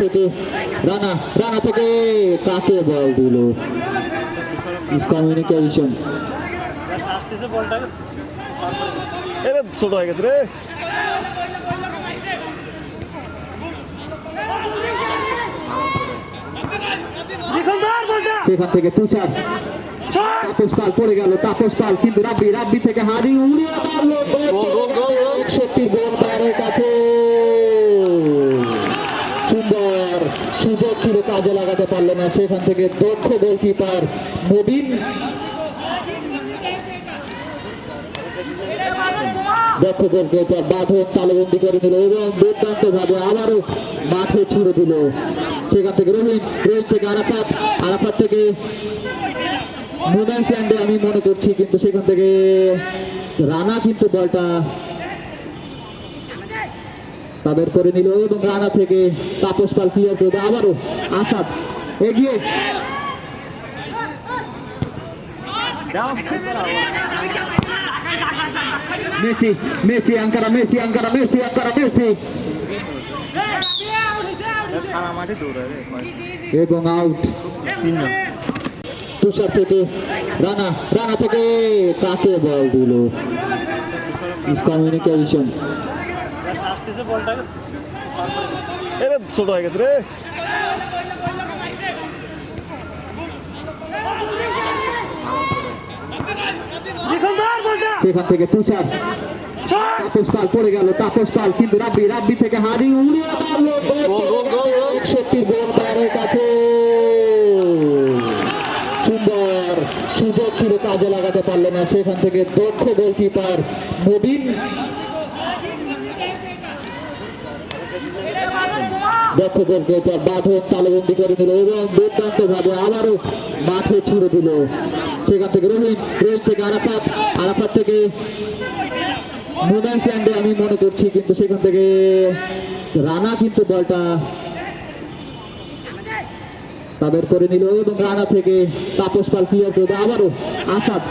থেকে রানা রানা থেকে কাকে বল দিল? মিসকমিউনিকেশন ছোট হয়ে গেছে রে। সেখান থেকে তুষার। তাপস পাল পড়ে গেল তাপস পাল কিন্তু রাব্বি রাব্বি থেকে হারি উড়িয়ে মারলো। একষট্টি গোল তার কাছে। সুন্দর সুযোগ ছিল কাজে লাগাতে পারল না। সেখান থেকে দক্ষ গোলকিপার নবীন। দক্ষ গোলকিপার বাঁধন তালবন্দি করে নিল এবং দুর্দান্ত ভাবে আবারও মাঠে ছুড়ে দিল। সেখান থেকে রহিম রহিম থেকে আরাফাত আরাফাত থেকে মোবাইল স্ট্যান্ডে আমি মনে করছি কিন্তু সেখান থেকে রানা কিন্তু বলটা তাদের করে নিল এবং রানা থেকে তাপস পাল ক্লিয়ার করে আবারও আসাদ এগিয়ে। Messi Messi Ankara Messi Ankara Messi Ankara Messi. সারা মাঠে এবং আউট তিনজন তুষার থেকে রানা রানা থেকে কাকে বল দিল। মিসকমিউনিকেশন এরে ছোট হয়ে গেছে রে। সেখান থেকে তুষার তাপস পাল পড়ে গেল তাপস পাল কিন্তু রাব্বি রাব্বি থেকে হারি উড়িয়ে মারলো গোল, গোল, গোল, গোল। একষট্টি গোল তার কাছে। সুন্দর সুযোগ ছিল কাজে লাগাতে পারল না। সেখান থেকে দক্ষ গোলকিপার নবীন। দক্ষ গোলকিপার বাঁধন তালবন্দি করে নিল এবং দুর্দান্ত ভাবে আবারও মাঠে ছুড়ে দিল। সেখান থেকে রহিম রহিম থেকে আরাফাত আরাফাত থেকে স্ট্যান্ডে আমি মনে করছি কিন্তু সেখান থেকে রানা কিন্তু বলটা তাদের করে নিল এবং রানা থেকে তাপস পাল ক্লিয়ার করে আবারও আসাদ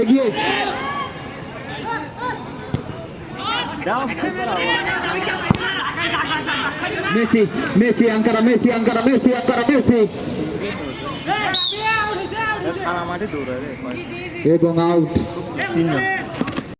এগিয়ে। Messi Messi Ankara Messi Ankara Messi Ankara Messi. এবং আউট তিনজন